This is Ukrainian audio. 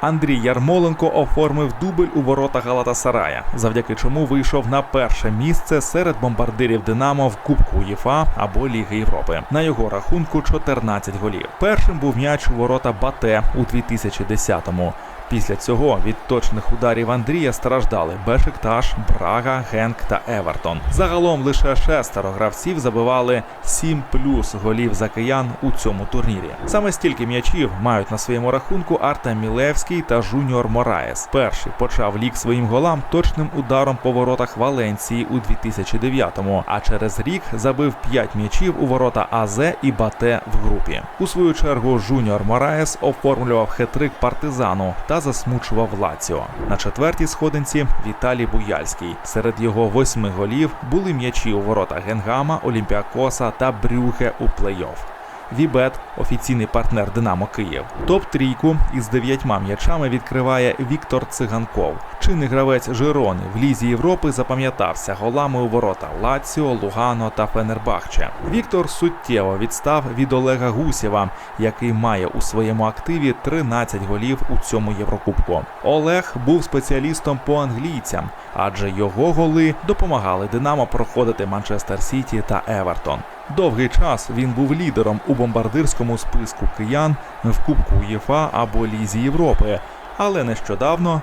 Андрій Ярмоленко оформив дубль у ворота Галатасарая, завдяки чому вийшов на перше місце серед бомбардирів Динамо в Кубку УЄФА або Ліги Європи. На його рахунку 14 голів. Першим був м'яч у ворота Бате у 2010-му. Після цього від точних ударів Андрія страждали Бешикташ, Брага, Генк та Евертон. Загалом лише шестеро гравців забивали 7 плюс голів за киян у цьому турнірі. Саме стільки м'ячів мають на своєму рахунку Артем Мілевський та Жуніор Мораєс. Перший почав лік своїм голам точним ударом по воротах Валенції у 2009-му, а через рік забив 5 м'ячів у ворота АЗ і Бате в групі. У свою чергу Жуніор Мораєс оформлював хитрик партизану та засмучував Лаціо. На четвертій сходинці Віталій Буяльський. Серед його восьми голів були м'ячі у ворота Генгама, Олімпіакоса та Брюхе у плей-офф. Вібет офіційний партнер Динамо Київ. Топ трійку із дев'ятьма м'ячами відкриває Віктор Циганков. Чинний гравець Жирони в лізі Європи запам'ятався голами у ворота Лаціо, Лугано та Фенербахче. Віктор суттєво відстав від Олега Гусєва, який має у своєму активі 13 голів у цьому Єврокубку. Олег був спеціалістом по англійцям, адже його голи допомагали Динамо проходити Манчестер Сіті та Евертон. Довгий час він був лідером у бомбардирському списку киян в Кубку УЄФА або Лізі Європи, але нещодавно